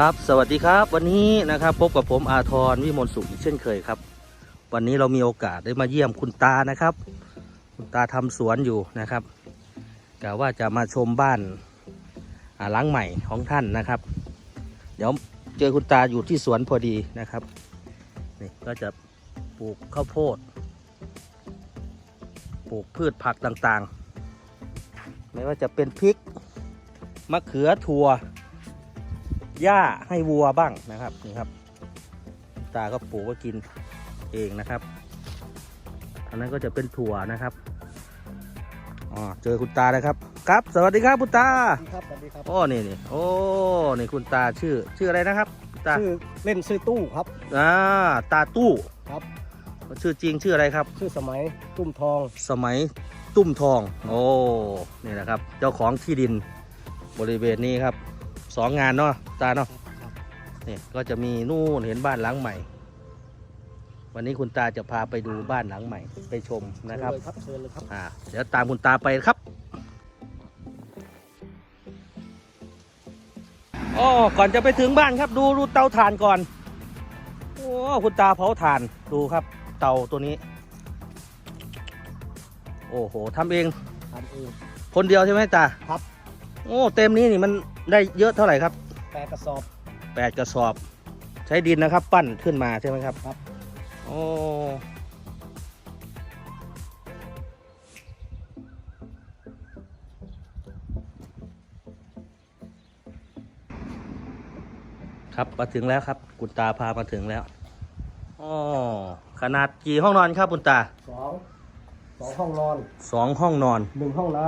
ครับ สวัสดีครับ วันนี้นะครับพบกับผมอาทรวิมลสุขอีกเช่นเคยครับ วันนี้เรามีโอกาสได้มาเยี่ยมคุณตานะครับ คุณตาทำสวนอยู่นะครับกะว่าจะมาชมบ้านหลังใหม่ของท่านนะครับ เดี๋ยวเจอคุณตาอยู่ที่สวนพอดีนะครับนี่ก็จะปลูกข้าวโพด ปลูกพืชผักต่างๆ ไม่ว่าจะเป็นพริกมะเขือถั่ว หญ้าให้วัวบ้างนะครับนี่ครับคุณตาก็ปลูกไว้กินเองนะครับ อันนั้นก็จะเป็นถั่วนะครับอ๋อเจอคุณตาแล้วครับ ครับ สวัสดีครับคุณตาสวัสดีครับสวัสดีครับโอ้นี่นี่โอ้นี่คุณตาชื่อ ชื่ออะไรนะครับคุณตาชื่อเล่นชื่อตู้ครับอ่าตาตู้ครับ ชื่อจริงชื่ออะไรครับ ชื่อสมัยตุ้มทอง สมัยตุ้มทอง โอ้นี่นะครับ เจ้าของที่ดินบริเวณนี้ครับ สองงานเนาะตาเนาะครับนี่ก็จะมีนู่นเห็นบ้านหลังใหม่ วันนี้คุณตาจะพาไปดูบ้านหลังใหม่ ไปชมนะครับเชิญเลยครับเชิญเลยครับอ่าเดี๋ยวตามคุณตาไปครับอ๋อก่อนจะไปถึงบ้านครับ ดูดูเตาถ่านก่อนโอ้คุณตาเผาถ่านดูครับ เตาตัวนี้ โอ้โหทำเองทำเองคนเดียวใช่ไหมตาครับ โอ้เต็มนี้นี่มัน ได้เยอะเท่าไหร่ครับแปดกระสอบแปดกระสอบ ใช้ดินนะครับ ปั้นขึ้นมาใช่ไหมครับครับโอ้ครับมาถึงแล้วครับกุณตาพามาถึงแล้วอ๋อขนาดกี่ห้องนอนครับคุณตาสองสองห้องนอนสองห้องนอนหนึ่งห้องน้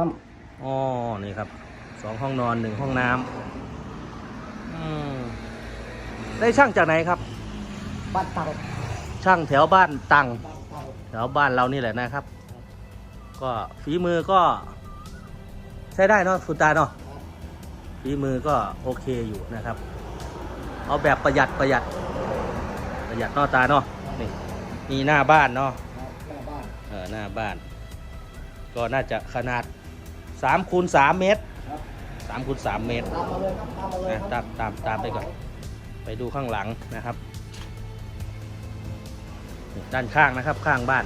อ๋อนี่ครับส องห้องนอนหนึ่งห้องน้ำอืมได้ช่างจากไหนครับำบ้านตังช่างแถวบ้านตังบ้านตังแถวบ้านเรานี่แหละนะครับ ก็ฝีมือก็ใช้ได้เนาะคุณตาเนาะฝีมือก็โอเคอยู่นะครับ เอาแบบประหยัดประหยัด ประหยัดเนอตาเนาะนี่มีหน้าบ้านเนาะครับหน้าบ้านเออหน้าบ้าน ก็น่าจะขนาด3คูณ3เมตร ครับ3คูณ3เมตรตามมาเลยครับตามมาเลยนะครับตามตามตามไปก่อน ไปดูข้างหลังนะครับนี่ด้านข้างนะครับข้างบ้าน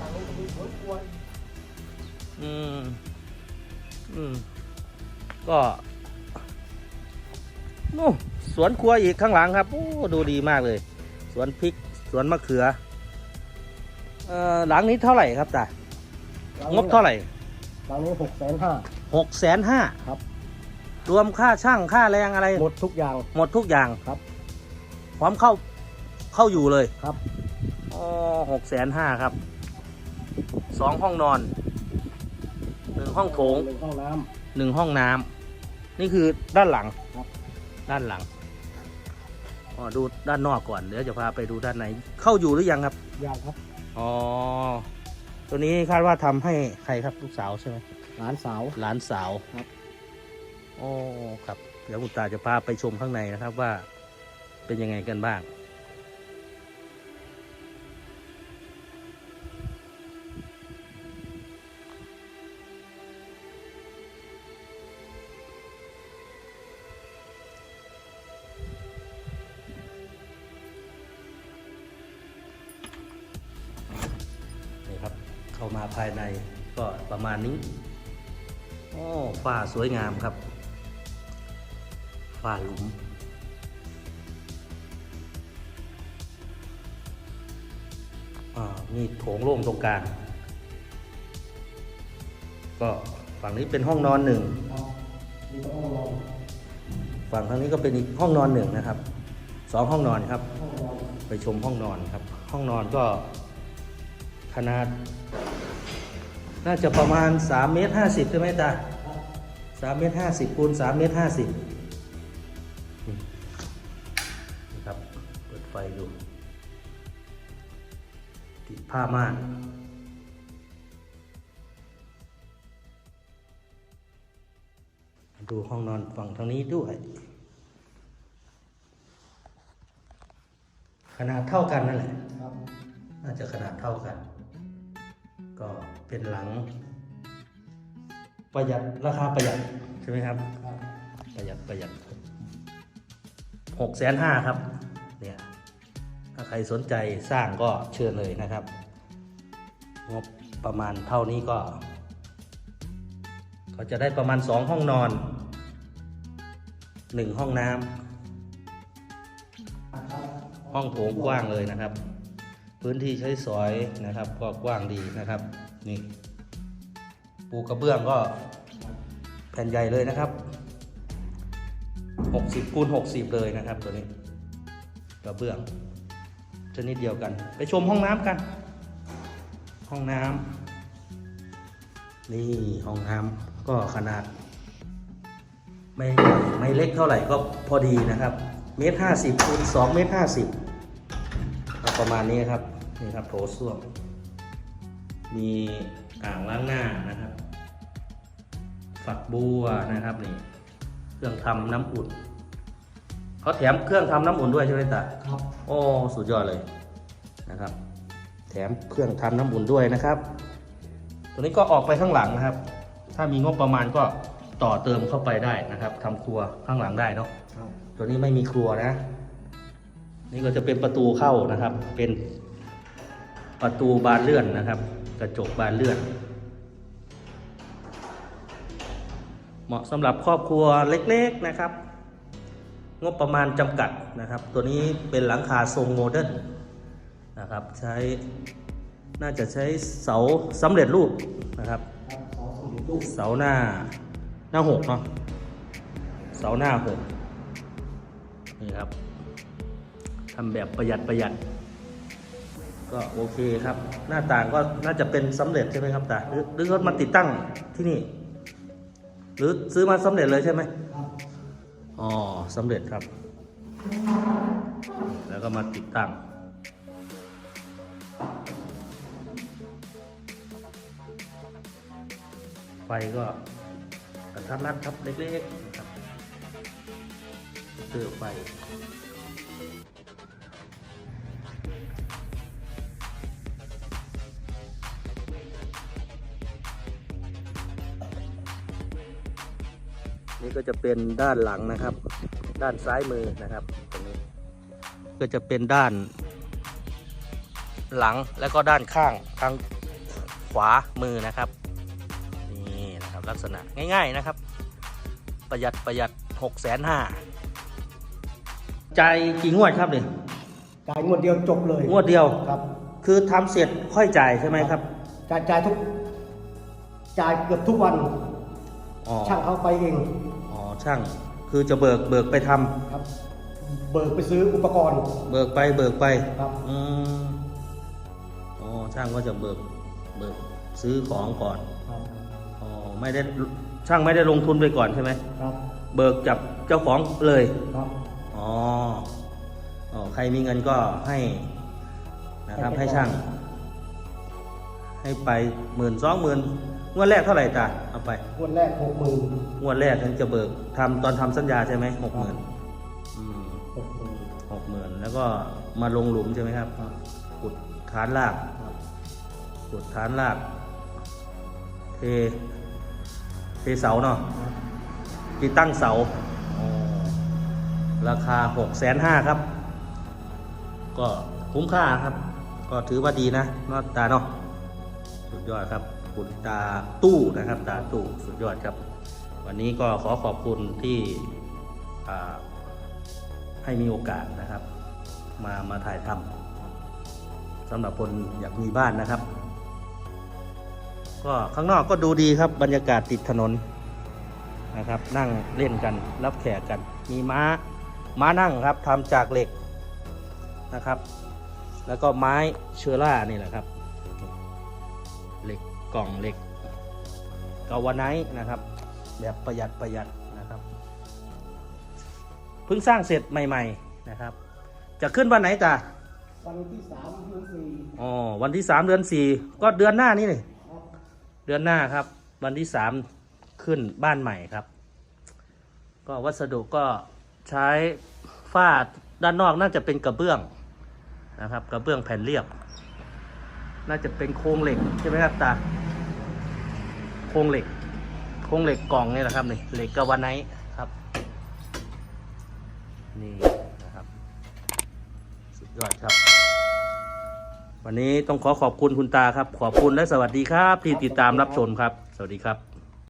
ทางนี้จะมีสวนกล้วยอืม อืม ก็นู่นสวนครัวอีกข้างหลังครับโอ้ดูดีมากเลย สวนพริกสวนมะเขือเอ่อหลังนี้เท่าไหร่ครับตางบเท่าไหร่หลังนี้หกแสนห้า หกแสนห้าครับ รวมค่าช่างค่าแรงอะไร หมดทุกอย่าง หมดทุกอย่างครับ พร้อมเข้าเข้าอยู่เลยครับ อ๋อหกแสนห้าครับ สองห้องนอน หนึ่งห้องโถง หนึ่งห้องน้หนึ่งห้องน้ำนี่คือด้านหลังครับด้านหลังอ๋อดูด้านนอกก่อนเดี๋ยวจะพาไปดูด้านในเข้าอยู่หรือยังครับำอย่างครับ อ๋อตัวนี้คาดว่าทำให้ใครครับลูกสาวใช่ไหม หลานสาว หลานสาวครับ โอ้ครับ เดี๋ยวคุณตาจะพาไปชมข้างในนะครับว่าเป็นยังไงกันบ้าง นี่ครับ เข้ามาภายในก็ประมาณนี้ โอ้ฝ้าสวยงามครับฝ้าหลุมอ่ามีโถงโล่งตรงกลาง ก็ฝั่งนี้เป็นห้องนอนหนึ่งมีห้องนอนฝั่งทางนี้ก็เป็นอีกห้องนอนหนึ่งนะครับ สองห้องนอนครับห้องนอนไปชมห้องนอนครับ ห้องนอนก็ขนาด น่าจะประมาณ3เมตร50ใช่ไหมตา 3เมตร50คูณ3เมตร50นี่ครับ เปิดไฟดูติดผ้าม่านดูห้องนอนฝั่งทางนี้ด้วย ขนาดเท่ากันนั่นแหละครับน่าจะขนาดเท่ากัน ก็เป็นหลัง ประหยัดราคาประหยัดใช่ไหมครับครับ ประหยัดประหยัดหกแสนห้าครับ เนี่ยถ้าใครสนใจสร้างก็เชิญเลยนะครับ งบประมาณเท่านี้ก็ก็จะได้ประมาณสองห้องนอนหนึ่งห้องน้ำห้องโถงกว้างเลยนะครับ พื้นที่ใช้สอยนะครับก็กว้างดีนะครับ นี่ ปูกระเบื้องก็แผ่นใหญ่เลยนะครับ 60คูณ60 เลยนะครับตัวนี้กระเบื้องชนิดเดียวกัน ไปชมห้องน้ำกัน ห้องน้ำนี่ห้องน้ำก็ขนาด ไม่ไม่เล็กเท่าไหร่ก็พอดีนะครับเมตรห้าสิบคูณสองเมตรห้าสิบประมาณนี้ครับนี่ครับโถส้วมมี อ่างล้างหน้านะครับ ฝักบัวนะครับนี่เครื่องทำน้ำอุ่นเขาแถมเครื่องทำน้ำอุ่นด้วยใช่ไหมตาครับโอ้สุดยอดเลยนะครับ แถมเครื่องทำน้ำอุ่นด้วยนะครับ ตัวนี้ก็ออกไปข้างหลังนะครับ ถ้ามีงบประมาณก็ต่อเติมเข้าไปได้นะครับทำครัวข้างหลังได้เนาะครับตัวนี้ไม่มีครัวนะ นี่ก็จะเป็นประตูเข้านะครับ เป็น ประตูบานเลื่อนนะครับ กระจกบานเลื่อน เหมาะสำหรับครอบครัวเล็กๆนะครับ งบประมาณจำกัดนะครับ ตัวนี้เป็นหลังคาทรงโมเดิร์นนะครับ ใช้น่าจะใช้เสาสำเร็จรูปนะครับ เสาหน้าหน้าหกเนาะเสาหน้าหกนี่ครับทำแบบประหยัดประหยัด ก็โอเคครับ หน้าต่างก็น่าจะเป็นสำเร็จใช่ไหมครับตาหรือหรือเขามาติดตั้งที่นี่ หรือซื้อมาสำเร็จเลยใช่ไหมครับอ๋อสำเร็จครับ แล้วก็มาติดตั้งไฟก็กระทัดรัดครับเล็กๆนะครับเตือไฟ นี่ก็จะเป็นด้านหลังนะครับ ด้านซ้ายมือนะครับตรงนี้ก็จะเป็นด้าน หลังแล้วก็ด้านข้างทางขวามือนะครับนี่นะครับลักษณะง่ายๆนะครับ ประหยัดประหยัดหกแสนห้าใจายกี่งวดครับเนี่ยจ่ายงวดเดียวจบเลยงวดเดียวครับ คือทำเสร็จค่อยจ่ายใช่ไหมครับจ่ายจ่ายทุกจ่ายเกือบทุกวัน อ๋อ ช่างเขาไปเองอ๋อช่างคือจะเบิกเบิกไปทำครับ เบิกไปซื้ออุปกรณ์เบิกไปเบิกไปครับ อืมอ๋อช่างก็จะเบิกเบิกซื้อของก่อนครับอ๋อไม่ได้ช่างไม่ได้ลงทุนไปก่อนใช่ไหมครับเบิกจับเจ้าของเลย ครับอ๋ออ๋อใครมีเงินก็ให้นะครับให้ช่าง ให้ไปหมื่นสองหมื่น งวดแรกเท่าไหร่ตาเอาไป งวดแรกหกหมื่นงวดแรกถึงจะเบิกทำตอนทำสัญญาใช่ไหมหกหมื่นหกหมื่นหกหมื่นแล้วก็มาลงหลุมใช่ไหมครับขุดฐานรากครับขุดฐานราก เท เทเสาเนาะครับติดตั้งเสาอ๋อราคาหกแสนห้าครับ ก็คุ้มค่าครับ ก็ถือว่าดีนะนอตาเนาะสุดยอดครับ คุณตาตู้นะครับตาตู้สุดยอดครับ วันนี้ก็ขอขอบคุณที่ให้มีโอกาสนะครับ มามาถ่ายทำสำหรับคนอยากมีบ้านนะครับ ก็ข้างนอกก็ดูดีครับบรรยากาศติดถนนนะครับ นั่งเล่นกันรับแขกกัน มีม้าม้านั่งครับทำจากเหล็กนะครับ แล้วก็ไม้เชือร่านี่แหละครับ กกล่องเหล็กกาวาไนท์นะครับ แบบประหยัดประหยัดนะครับเพิ่งสร้างเสร็จใหม่ ๆนะครับ จะขึ้นวันไหนตาวันที่สามเดือนสี่อ๋อวันที่สามเดือนสี่ก็เดือนหน้านี่นี่ครับเดือนหน้าครับ วันที่สามขึ้นบ้านใหม่ครับ ก็วัสดุก็ใช้ฝ้าด้านนอกน่าจะเป็นกระเบื้องนะครับ กระเบื้องแผ่นเรียบ น่าจะเป็นโครงเหล็กใช่ไหมครับตาโครงเหล็ก โครงเหล็กกล่องนี่แหละครับนี่เหล็กกาวานไนครับ นี่นะครับ สุดยอดครับ วันนี้ต้องขอขอบคุณคุณตาครับ ขอบคุณและสวัสดีครับ ที่ติดตามรับชมครับ สวัสดีครับ